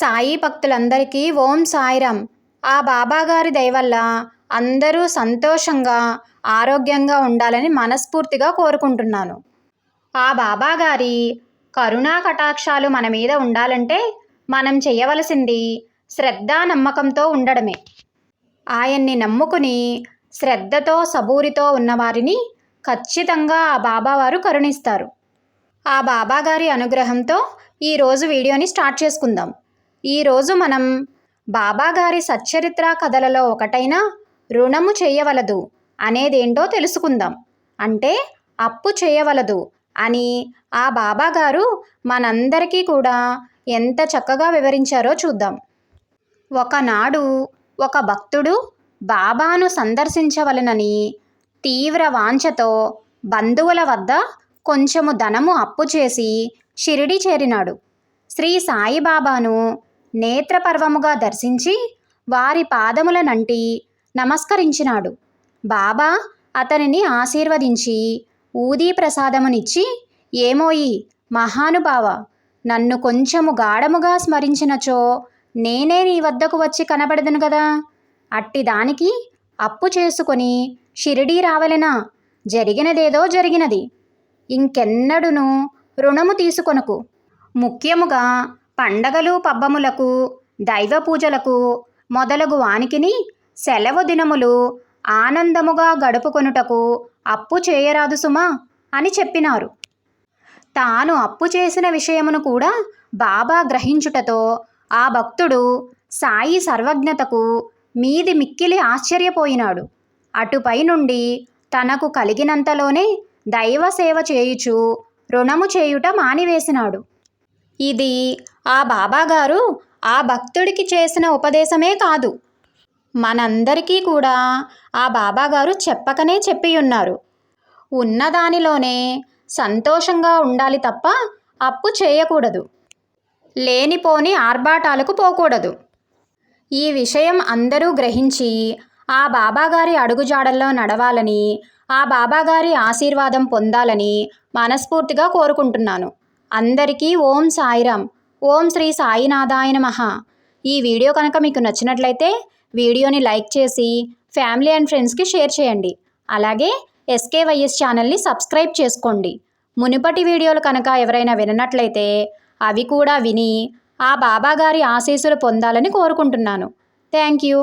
సాయి భక్తులందరికీ ఓం సాయిరామ్ ఆ బాబాగారి దయవల్ల అందరూ సంతోషంగా ఆరోగ్యంగా ఉండాలని మనస్ఫూర్తిగా కోరుకుంటున్నాను. ఆ బాబాగారి కరుణా కటాక్షాలు మన మీద ఉండాలంటే మనం చేయవలసింది శ్రద్ధ నమ్మకంతో ఉండడమే. ఆయన్ని నమ్ముకుని శ్రద్ధతో సబూరితో ఉన్నవారిని ఖచ్చితంగా ఆ బాబావారు కరుణిస్తారు. ఆ బాబాగారి అనుగ్రహంతో ఈరోజు వీడియోని స్టార్ట్ చేసుకుందాం. ఈరోజు మనం బాబాగారి సచ్చరిత్ర కథలలో ఒకటైన రుణము చేయవలదు అనేదేంటో తెలుసుకుందాం. అంటే అప్పు చేయవలదు అని ఆ బాబాగారు మనందరికీ కూడా ఎంత చక్కగా వివరించారో చూద్దాం. ఒకనాడు ఒక భక్తుడు బాబాను సందర్శించవలనని తీవ్ర వాంఛతో బంధువుల వద్ద కొంచెము ధనము అప్పు చేసి షిరిడి చేరినాడు. శ్రీ సాయిబాబాను నేత్రపర్వముగా దర్శించి వారి పాదములనంటి నమస్కరించినాడు. బాబా అతనిని ఆశీర్వదించి ఊదీ ప్రసాదమునిచ్చి ఏమోయి మహానుభావ నన్ను కొంచెము గాఢముగా స్మరించినచో నేనే నీ వద్దకు వచ్చి కనబడదును కదా అట్టి దానికి అప్పు చేసుకొని షిరిడీ రావలెనా? జరిగినదేదో జరిగినది. ఇంకెన్నడును రుణము తీసుకొనకు. ముఖ్యముగా పండగలు పబ్బములకు దైవ పూజలకు మొదలగు వానికిని సెలవు దినములు ఆనందముగా గడుపుకొనుటకు అప్పు చేయరాదు సుమా అని చెప్పినారు. తాను అప్పు చేసిన విషయమును కూడా బాబా గ్రహించుటతో ఆ భక్తుడు సాయి సర్వజ్ఞతకు మీది మిక్కిలి ఆశ్చర్యపోయినాడు. అటుపై నుండి తనకు కలిగినంతలోనే దైవ సేవ చేయుచు రుణము చేయుట మానివేసినాడు. ఇది ఆ బాబాగారు ఆ భక్తుడికి చేసిన ఉపదేశమే కాదు. మనందరికీ కూడా ఆ బాబాగారు చెప్పకనే చెప్పి ఉన్నారు ఉన్నదానిలోనే సంతోషంగా ఉండాలి తప్ప అప్పు చేయకూడదు. లేనిపోని ఆర్భాటాలకు పోకూడదు. ఈ విషయం అందరూ గ్రహించి ఆ బాబాగారి అడుగుజాడల్లో నడవాలని ఆ బాబాగారి ఆశీర్వాదం పొందాలని మనస్ఫూర్తిగా కోరుకుంటున్నాను. అందరికీ ఓం సాయిరామ్. ఓం శ్రీ సాయినాథాయ నమః. ఈ వీడియో కనుక మీకు నచ్చినట్లయితే వీడియోని లైక్ చేసి ఫ్యామిలీ అండ్ ఫ్రెండ్స్కి షేర్ చేయండి. అలాగే ఎస్కేవైఎస్ ఛానల్ని సబ్స్క్రైబ్ చేసుకోండి. మునుపటి వీడియోలు కనుక ఎవరైనా విననట్లయితే అవి కూడా విని ఆ బాబాగారి ఆశీస్సులు పొందాలని కోరుకుంటున్నాను. Thank you.